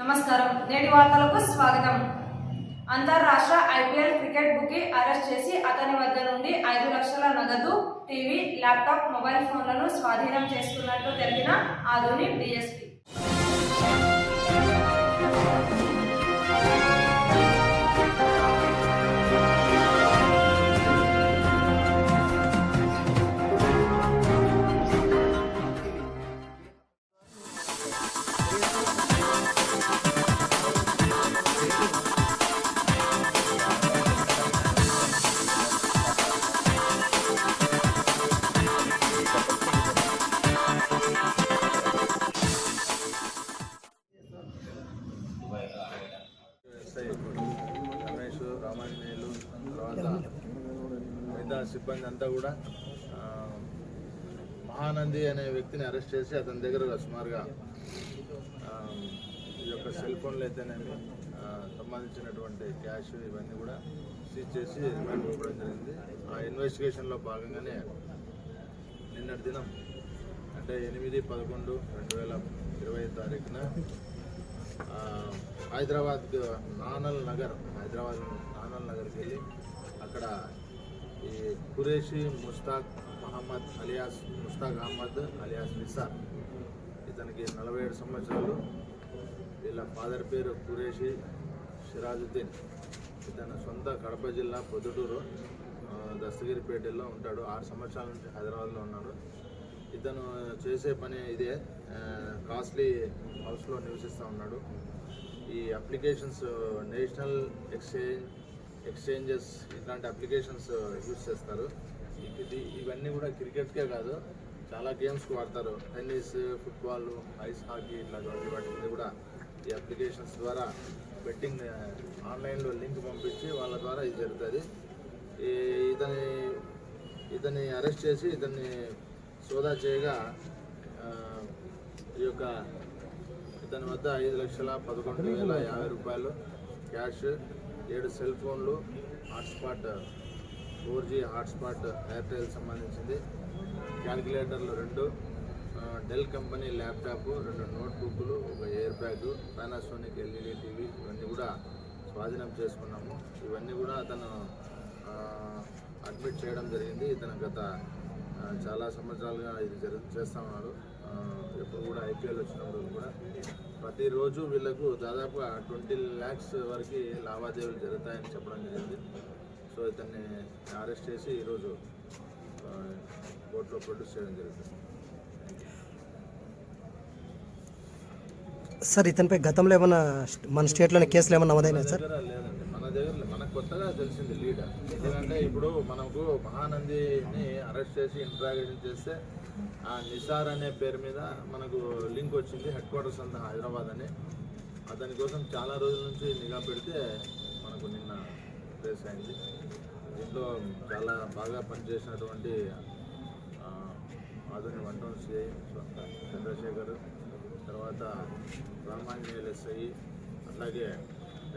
నమస్కారం. నేటి వార్తలకు స్వాగతం. అంతర్రాష్ట్ర ఐపీఎల్ క్రికెట్ బుకి అరెస్ట్ చేసి అతని వద్ద నుండి ఐదు లక్షల నగదు టీవీ ల్యాప్టాప్ మొబైల్ ఫోన్లను స్వాధీనం చేసుకున్నట్లు తెలిపిన ఆధుని డిఎస్పీ. ఎస్ఐ రమేష్ రామాంజనేయులు తర్వాత మిగతా సిబ్బంది అంతా కూడా మహానంది అనే వ్యక్తిని అరెస్ట్ చేసి అతని దగ్గర సుమారుగా ఈ యొక్క సెల్ ఫోన్లు అయితేనేమి సంబంధించినటువంటి క్యాష్ ఇవన్నీ కూడా సీజ్ చేసి రిమాండ్ ఇవ్వడం జరిగింది. ఆ ఇన్వెస్టిగేషన్లో భాగంగానే నిన్నటి దినం అంటే ఎనిమిది పదకొండు రెండు వేల ఇరవై తారీఖున హైదరాబాద్ నానల్ నగర్ హైదరాబాద్ నానల్ నగర్కి వెళ్ళి అక్కడ ఈ ఖురేషి ముస్తాక్ మహమ్మద్ అలియాస్ ముస్తాక్ అహ్మద్ అలియాస్ నిసార్ ఇతనికి నలభై ఏడు సంవత్సరాలు. వీళ్ళ ఫాదర్ పేరు ఖురేషి సిరాజుద్దీన్. ఇతను సొంత కడప జిల్లా పొద్దుటూరు దస్తగిరిపేటలో ఉంటాడు. ఆరు సంవత్సరాల నుంచి హైదరాబాద్లో ఉన్నాడు. ఇతను చేసే పని ఇదే. కాస్ట్లీ హౌస్లో నివసిస్తూ ఉన్నాడు. ఈ అప్లికేషన్స్ నేషనల్ ఎక్స్చేంజ్ ఎక్స్చేంజెస్ ఇట్లాంటి అప్లికేషన్స్ యూజ్ చేస్తారు. ఇవన్నీ కూడా క్రికెట్కే కాదు చాలా గేమ్స్కి వాడతారు. టెన్నిస్ ఫుట్బాల్ ఐస్ హాకీ ఇట్లాంటి వాటి మీద కూడా ఈ అప్లికేషన్స్ ద్వారా బెట్టింగ్ ఆన్లైన్లో లింక్ పంపించి వాళ్ళ ద్వారా ఇది జరుగుతుంది. ఈ ఇతని ఇతన్ని అరెస్ట్ చేసి ఇతన్ని సోదా చేయగా ఈ యొక్క ఇతని వద్ద ఐదు లక్షల పదకొండు వేల యాభై రూపాయలు క్యాష్ ఏడు సెల్ ఫోన్లు hotspot four G hotspot Airtel సంబంధించింది. క్యాలిక్యులేటర్లు రెండు డెల్ కంపెనీ ల్యాప్టాప్ రెండు నోట్బుక్లు ఒక air bag Panasonic LED TV ఇవన్నీ కూడా స్వాధీనం చేసుకున్నాము. ఇవన్నీ కూడా అతను అడ్మిట్ చేయడం జరిగింది. ఇతను గత చాలా సంవత్సరాలుగా ఇది జరు చేస్తా ఉన్నాడు ఆ, ఎప్పుడు కూడా ఐపీఎల్ వచ్చినప్పుడు కూడా ప్రతిరోజు వీళ్ళకు దాదాపుగా ట్వంటీ ల్యాక్స్ వరకు లావాదేవీలు జరుగుతాయని చెప్పడం జరిగింది. సో ఇతన్ని అరెస్ట్ చేసి ఈరోజు కోర్టులో ప్రొడ్యూస్ చేయడం జరుగుతుంది. సార్ ఇతనిపై గతంలో ఏమన్నా స్ట్- మన స్టేట్లోని కేసులు ఏమన్నా నమోదైనా సార్? దగ్గర మన మనకు కొత్తగా తెలిసింది లీడర్ ఎందుకంటే ఇప్పుడు మనకు మహానందిని అరెస్ట్ చేసి ఇంట్రాగేషన్ చేస్తే ఆ నిసార్ అనే పేరు మీద మనకు లింక్ వచ్చింది హెడ్ క్వార్టర్స్ అంతా హైదరాబాద్ అని. అతని కోసం చాలా రోజుల నుంచి నిఘా పెడితే మనకు నిన్న ప్లేస్ అయింది. దీంట్లో చాలా బాగా పనిచేసినటువంటి ఆధునిక వంటం సిఐ చంద్రశేఖర్ తర్వాత రామాంజనేయులు ఎస్ఐ అట్లాగే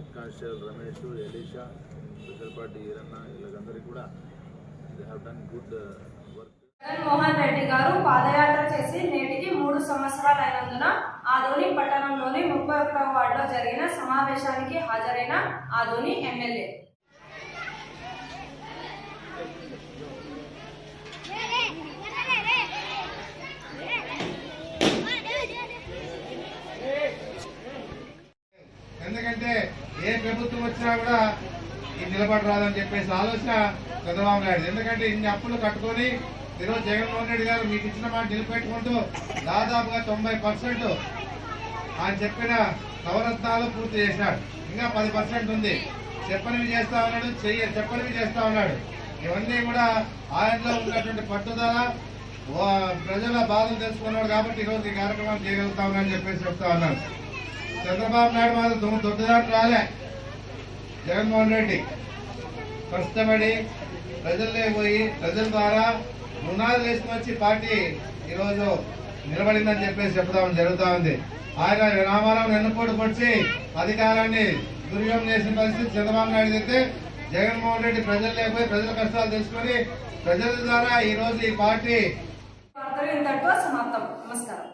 head constable Ramesh Elisha special party Eeranna వీళ్ళందరికీ కూడా they have done good work Jaganmohan Reddy గారు పాదయాత్ర చేసి నేటికి మూడు సంవత్సరాలు అయినందున ఆదోని పట్టణంలోని ముప్పై ఒకటవ వార్డులో జరిగిన సమావేశానికి హాజరైన ఆదోని ఎమ్మెల్యే. ఎందుకంటే ఏ ప్రభుత్వం వచ్చినా కూడా ఇది నిలబడి రాదని చెప్పేసి ఆలోచన చంద్రబాబు నాయుడు ఎందుకంటే ఇన్ని అప్పులు కట్టుకొని ఈరోజు జగన్మోహన్ రెడ్డి గారు మీకు ఇచ్చిన మాట నిలబెట్టుకుంటూ దాదాపుగా తొంభై పర్సెంట్ ఆయన చెప్పిన నవరత్నాలు పూర్తి చేశాడు. ఇంకా పది పర్సెంట్ ఉంది. చెప్పనివి చేస్తా ఉన్నాడు చెయ్య చెప్పనివి చేస్తా ఉన్నాడు. ఇవన్నీ కూడా ఆయనలో ఉన్నటువంటి పట్టుదల ప్రజల బాధలు తెలుసుకున్నాడు కాబట్టి ఈరోజు ఈ కార్యక్రమాలు చేయగలుగుతా ఉన్నాడని చెప్పేసి చెప్తా ఉన్నాను. చంద్రబాబు నాయుడు మాత్రం దొంగ రాలే. జగన్మోహన్ రెడ్డి కష్టపడి ప్రజల్లో పోయి ప్రజల ద్వారా రుణాలు వేసుకొచ్చి పార్టీ ఈరోజు నిలబడిందని చెప్పేసి చెప్తాం జరుగుతా ఉంది. ఆయన రామారావు ఎన్నుకోటు పొడిచి అధికారాన్ని దుర్యోగం చేసిన పరిస్థితి చంద్రబాబు నాయుడు అయితే జగన్మోహన్ రెడ్డి ప్రజలు లేకపోయి ప్రజల కష్టాలు తెలుసుకొని ప్రజల ద్వారా ఈ రోజు ఈ పార్టీ సమాప్తం. నమస్కారం.